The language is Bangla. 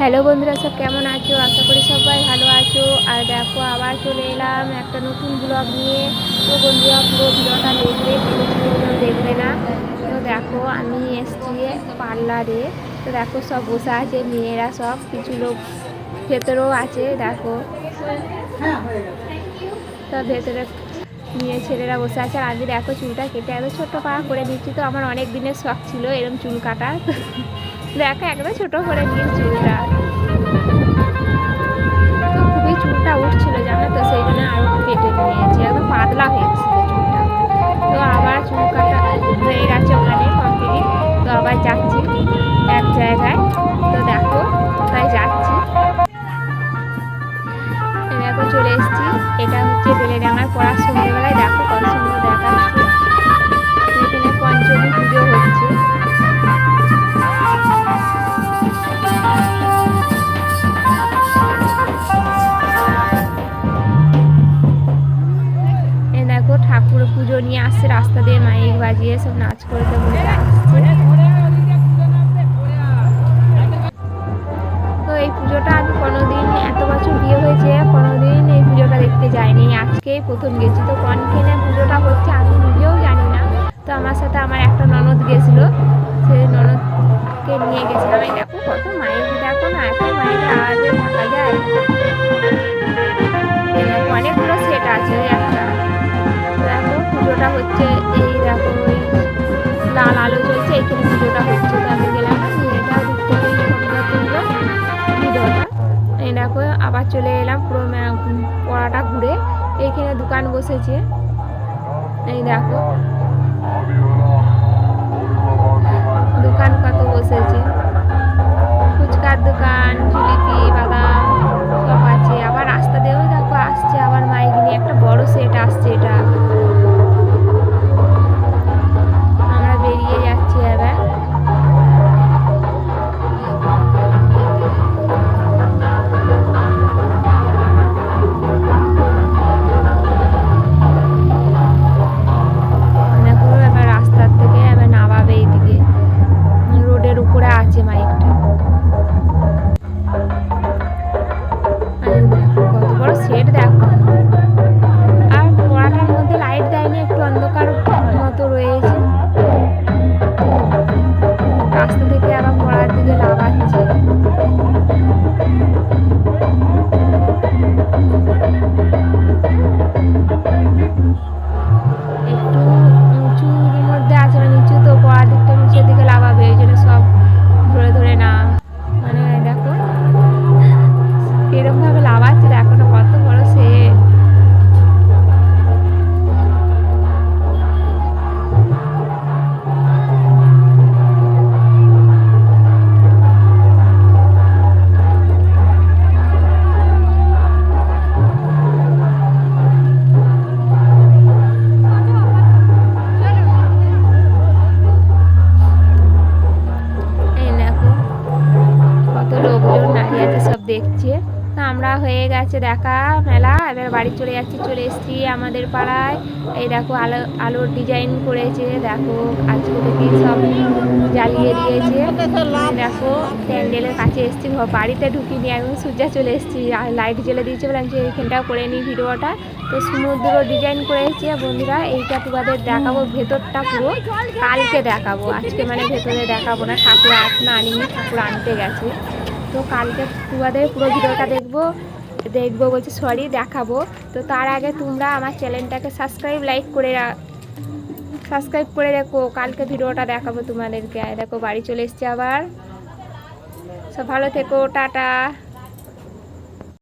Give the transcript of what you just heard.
হ্যালো বন্ধুরা, সব কেমন আছো? আশা করি সবাই ভালো আছো। আর দেখো, আবার চলে এলাম একটা নতুন ব্লগ নিয়ে। তো বন্ধুরা, পুরো ভিডিওটা দেখবে কোনো দেখবে না। তো দেখো, আমি এসছি পার্লারে। তো দেখো, সব বসে আছে, মেয়েরা সব। কিছু লোক ভেতরেও আছে, দেখো। তো ভেতরে মেয়ে ছেলেরা বসে আছে। আর আমি দেখো, চুলটা কেটে একদম ছোট্ট পাড়া করে দিচ্ছি। তো আমার অনেক দিনের শখ ছিল এরকম চুল কাটার। দেখো, একদম ছোটো করে নিয়ে চুলটা। খুবই চুলটা উঠছিল জানো তো, সেই জন্য আরও কেটে নিয়েছি। একদম পাতলা হয়ে গেছিল চুলটা। তো আবার চুল কাটা হয়ে গেছে ওখানে কমপ্লিট তো আবার যাচ্ছি এক জায়গায়। তো দেখো তাই যাচ্ছি। দেখো, চলে এসেছি। এটা হচ্ছে বেলেডাঙ্গার পড়ার সন্ধ্যেবেলায়। দেখো, কত সুন্দর দেখাচ্ছে। নিয়ে আসছে, রাস্তা দিয়ে মাইক বাজিয়ে সব নাচ করতে তো এই পুজোটা আমি কোনোদিন, এত বছর বিয়ে হয়েছে, কোনোদিন এই পুজোটা দেখতে যাইনি। আজকেই প্রথম গেছি, তো কনকেনে পুজোটা হচ্ছে আমি নিজেও জানি না। তো আমার সাথে আমার একটা ননদ গেছিল সেই ননদকে নিয়ে গেছিলাম। এই দেখো কত মাইক, দেখো না এত মাইক আওয়াজে থাকা যায়। লাল আলো চলছে এখানে পুজোটা হচ্ছে। আমি গেলাম ফটোটা তুললো ভিডিওটা এই দেখো, আবার চলে এলাম পুরো পড়াটা ঘুরে। এইখানে দোকান বসেছে। এই দেখো, দোকান কত বসেছে। ফুচকার দোকান জিলিপি দেখছে। তো আমরা হয়ে গেছে দেখা, মেলা। এবার বাড়ি চলে যাচ্ছি, চলে এসেছি আমাদের পাড়ায়। এই দেখো, আলো, আলোর ডিজাইন করেছে। দেখো, আজকে থেকে সব জ্বালিয়ে দিয়েছে। দেখো, প্যান্ডেলের কাছে এসেছি। বাড়িতে ঢুকিনি এখন সূর্যা চলে এসেছি। আর লাইট জ্বেলে দিয়েছে বলে আমি এইখানটাও করে নিই ভিডিওটা। তো সমুদ্র ডিজাইন করেছে। বন্ধুরা, এইটা তোমাদের দেখাবো, ভেতরটা পুরো। কালকে দেখাবো। আজকে মানে ভেতরে দেখাবো না। ঠাকুর এখনও আনিনি ঠাকুর আনতে গেছে। তো কালকে তোমাদের পুরো ভিডিওটা দেখব। দেখব বলছি সরি দেখাবো। তো তার আগে তোমরা আমার চ্যানেলটাকে সাবস্ক্রাইব লাইক করে সাবস্ক্রাইব করে রেখো। কালকে ভিডিওটা দেখাবো তোমাদেরকে। দেখো, বাড়ি চলে এসছে আবার। সব ভালো থেকো, টাটা।